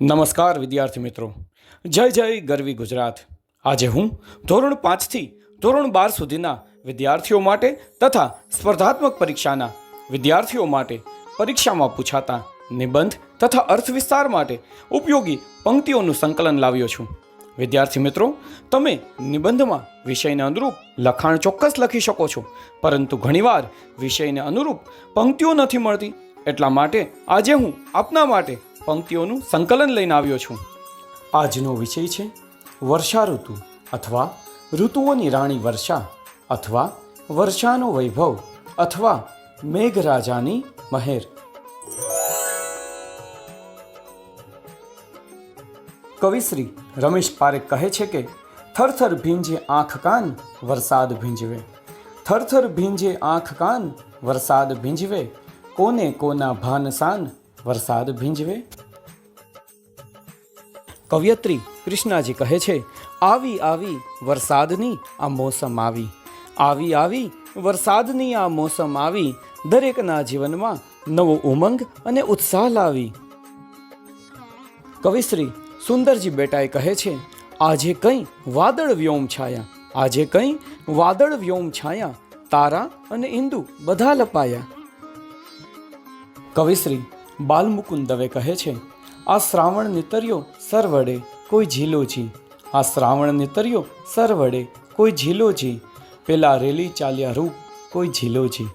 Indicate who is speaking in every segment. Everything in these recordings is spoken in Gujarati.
Speaker 1: નમસ્કાર વિદ્યાર્થી મિત્રો. જય જય ગરવી ગુજરાત. આજે હું ધોરણ પાંચથી ધોરણ બાર સુધીના વિદ્યાર્થીઓ માટે તથા સ્પર્ધાત્મક પરીક્ષાના વિદ્યાર્થીઓ માટે પરીક્ષામાં પૂછાતા નિબંધ તથા અર્થ વિસ્તાર માટે ઉપયોગી પંક્તિઓનું સંકલન લાવ્યો છું. વિદ્યાર્થી મિત્રો, તમે નિબંધમાં વિષયને અનુરૂપ લખાણ ચોક્કસ લખી શકો છો, પરંતુ ઘણીવાર વિષયને અનુરૂપ પંક્તિઓ નથી મળતી. એટલા માટે આજે હું આપના માટે પંક્તિઓનું સંકલન લઈને આવ્યો છું. આજનો વિષય છે વર્ષા ઋતુ અથવા ઋતુઓની રાણી વર્ષા અથવા વર્ષાનો વૈભવ અથવા મેઘરાજાની મહેર. કવિશ્રી રમેશ પારેખ કહે છે કે થરથર ભીંજે આંખ કાન, વરસાદ ભીંજવે. થરથર ભીંજે આંખ કાન, વરસાદ ભીંજવે. કોને કોના ભાનસાન વરસાદ ભીંજવે? કવયત્રી કૃષ્ણાજી કહે છે, આવી આવી વરસાદની આ મોસમ આવી. આવી આવી વરસાદની આ મોસમ આવી. દરેકના જીવનમાં નવો ઉમંગ અને ઉત્સાહ લાવી. કવિશ્રી સુંદરજી બેટાએ કહે છે, આજે કંઈ વાદળ વ્યોમ છાયા. આજે કંઈ વાદળ વ્યોમ છાયા. તારા અને ઇન્દુ બધા લપાયા. કવિશ્રી બાલમુકુંદ દવે કહે છે, આ શ્રાવણ નીતર્યો સરવડે કોઈ ઝીલોજી આ શ્રાવણ નીતર્યો સરવડે કોઈ ઝીલોજી પેલા રેલી ચાલ્યા રૂપ કોઈ ઝીલો જી.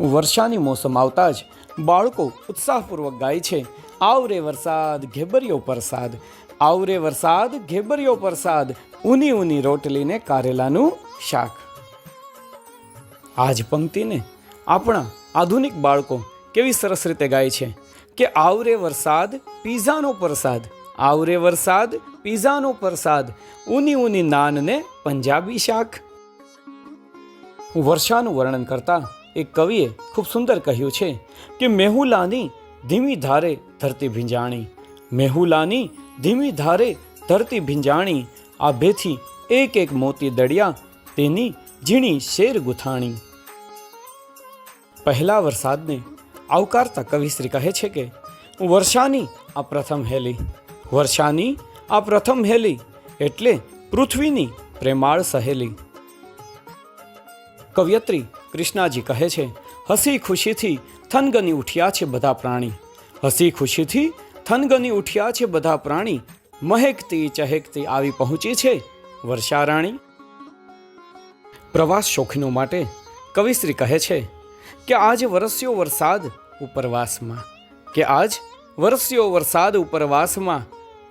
Speaker 1: વર્ષાની મોસમ આવતા જ બાળકો ઉત્સાહપૂર્વક ગાય છે, આવરે વરસાદ, ઘેબરિયો પ્રસાદ. આવરે વરસાદ, ઘેબરિયો પ્રસાદ. ઊની ઊની રોટલીને કારેલાનું શાક. આજ પંક્તિને આપણા આધુનિક બાળકો કેવી સરસ રીતે ગાય છે કે આવરે વરસાદ, પીઝાનો પ્રસાદ. આવરે વરસાદ, પીઝાનો પ્રસાદ. ઊની ઊની નાનને પંજાબી શાક. વર્ષાનું વર્ણન કરતા એક કવિએ ખૂબ સુંદર કહ્યું છે કે મેહુલાની ધીમી ધારે ધરતી ભીંજાણી. મેહુલાની ધીમી ધારે ધરતી ભીંજાણી. આ ભેથી એક એક મોતી દળિયા તેની ઝીણી શેર ગુથાણી. પહેલા વરસાદને આવકારતા કવિશ્રી કહે છે કે, વર્ષાની આ પ્રથમ હેલી, વર્ષાની આ પ્રથમ હેલી, એટલે પૃથ્વીની પ્રેમાળ સહેલી. કવિયત્રી કૃષ્ણાજી કહે છે, હસી ખુશીથી થનગની ઉઠ્યા છે બધા પ્રાણી, હસી ખુશીથી થનગની ઉઠ્યા છે બધા પ્રાણી, મહેકતી ચહેકતી આવી પહોંચી છે વર્ષા રાણી. પ્રવાસ શોખીનો માટે કવિશ્રી કહે છે કે આજ વરસ્યો વરસાદ ઉપરવાસમાં? કે આજ વરસ્યો વરસાદ ઉપરવાસમાં?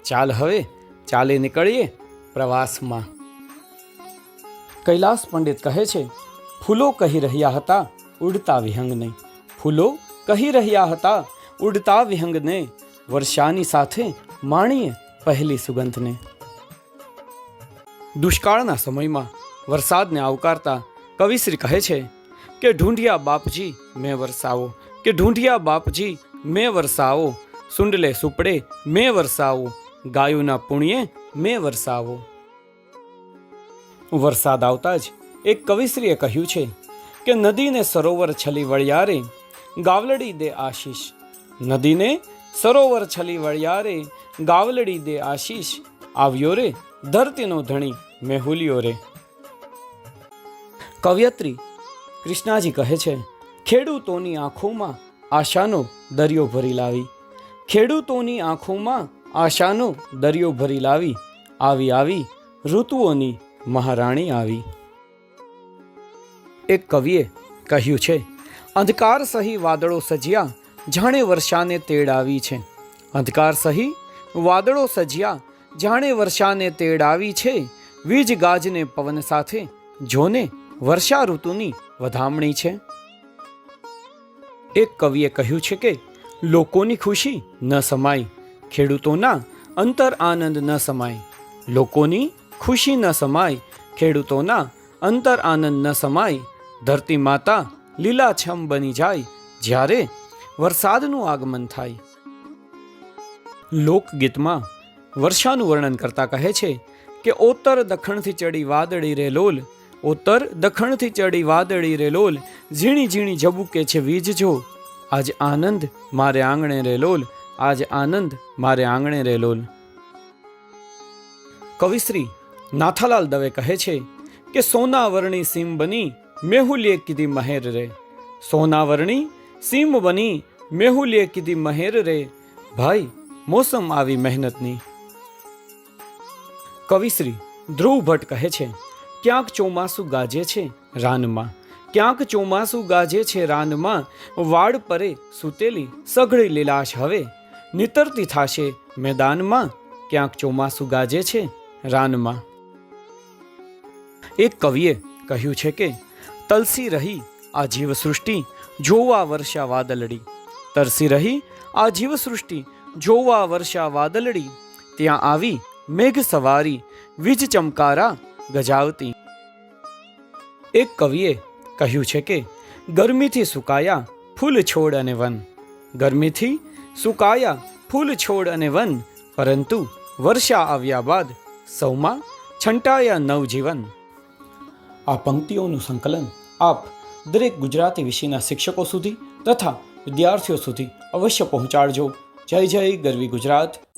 Speaker 1: ચાલ હવે, ચાલે નીકળીએ પ્રવાસમાં. કૈલાસ પંડિત કહે છે, ફૂલો કહી રહ્યા હતા, ઉડતા વિહંગને. ફૂલો કહી રહ્યા હતા, ઉડતા વિહંગને. વર્ષાની સાથે માણીએ પહેલી સુગંધને. દુષ્કાળના સમયમાં વરસાદને આવકારતા કવિશ્રી કહે છે કે ઢૂંઢિયા બાપજી, મેં વરસાવો. કે ઢૂંઢિયા બાપજી, મેં વરસાવો. સુંડલે સુપડે, મેં વરસાવો. ગાયોના પુણ્યે, મેં વરસાવો. વરસાદ આવતા જ એક કવિશ્રીએ કહ્યું છે કે, નદીને સરોવર છલી વળિયારે ગાવલડી દે આશીષ. નદીને સરોવર છલી વળિયારે ગાવલડી દે આશીષ. આવ્યો રે ધરતીનો ધણી મેહુલિયો રે. કવયત્રી કૃષ્ણાજી કહે છે, ખેડૂતોની આંખોમાં આશાનો દરિયો ભરી લાવી. ખેડૂતોની આંખોમાં આશાનો દરિયો ભરી લાવી. આવી આવી ઋતુઓની મહારાણી આવી. એક કવિએ કહ્યું છે, અંધકાર સહી વાદળો સજ્યા, જાણે વર્ષાને તેડ આવી છે. અંધકાર સહી વાદળો સજ્યા, જાણે વર્ષાને તેડ આવી છે. વીજ ગાજને પવન સાથે, જોને વર્ષા ઋતુની વધામણી છે? એક કવિએ કહ્યું છે કે, લોકોની ખુશી ન સમાય, ખેડૂતોના અંતર આનંદ ન સમાય. લોકોની ખુશી ન સમાય, ખેડૂતોના અંતર આનંદ ન સમાય. ધરતી માતા લીલાછમ બની જાય, જ્યારે વરસાદનું આગમન થાય. લોકગીતમાં વર્ષાનું વર્ણન કરતા કહે છે કે, ઓતર દખણથી ચડી વાદળી રે લોલ ઉત્તર દખણથી ચડી વાદળી રેલોલ ઝીણી ઝીણી ઝબુકે છે વીજ જો આજ આનંદ મારે આંગણે રેલોલ આજ આનંદ મારે આંગણે રેલોલ કવિશ્રી નાથાલાલ દવે કહે છે કે, સોનાવરણી સીમ બની મેહુલીએ કીધી મહેર રે. સોનાવરણી સીમ બની મેહુલીએ કીધી મહેર રે. ભાઈ, મોસમ આવી મહેનતની. કવિશ્રી ધ્રુવ ભટ્ટ કહે છે ક્યાંક ચોમાસું ગાજે છે રાનમાં, ક્યાંક ચોમાસું ગાજે છે રાનમાં, વાડ પરે સૂતેલી સઘળી લીલાશ હવે, નિતરતી થાશે મેદાનમાં, ક્યાંક ચોમાસું ગાજે છે રાનમાં. એક કવિએ કહ્યું છે કે, તલસી રહી આ જીવસૃષ્ટિ, જોવા વર્ષા વાદળડી. તરસી રહી આ જીવસૃષ્ટિ, જોવા વર્ષા વાદળડી. ત્યાં આવી મેઘ સવારી વીજ ચમકારા ગજાવતી. એક કવિએ કહ્યું છે કે, ગરમીથી સુકાયા ફૂલ છોડ અને વન. ગરમીથી સુકાયા ફૂલ છોડ અને વન. પરંતુ વર્ષા આવ્યા બાદ સૌમાં છંટાયા નવજીવન. આ પંક્તિઓનું સંકલન આપ દરેક ગુજરાતી વિષયના શિક્ષકો સુધી તથા વિદ્યાર્થીઓ સુધી અવશ્ય પહોંચાડજો. જય જય ગરવી ગુજરાત.